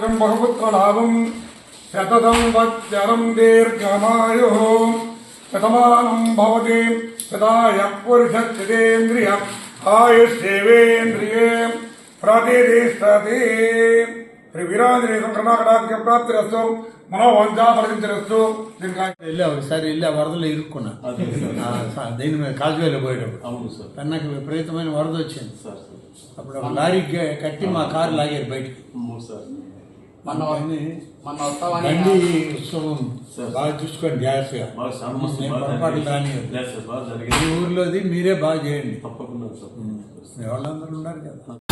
பயம் பகவத்கலாபம் சததம் வச்சரம் தீர்க்கமாயோ சதமானம் பவதி சதாய புருஷத்திரேந்திரிய ஆயுஷேவேந்திரியே பிரதிதிஷ்டதி ஸ்ரீ வீராஞ்சனேசம் கர்நாடகாக்கிய பிராப்திரஸ்து மனோவாஞ்சா பரதிந்திரஸ்து இல்ல సరే ఇల్ల వరదలు ఇరుక్కున్నాను దీని మీద కాజువేలో పోయేటప్పుడు అవును సార్ నాకు విపరీతమైన వరద వచ్చింది సార్ అప్పుడు లారీ కట్టి మా కారు లాగారు బయటికి సార్ బాగా దాని ఊర్లోది మీరే బాగా చేయండి తప్పకుండా ఎవరందరూ ఉన్నారు కదా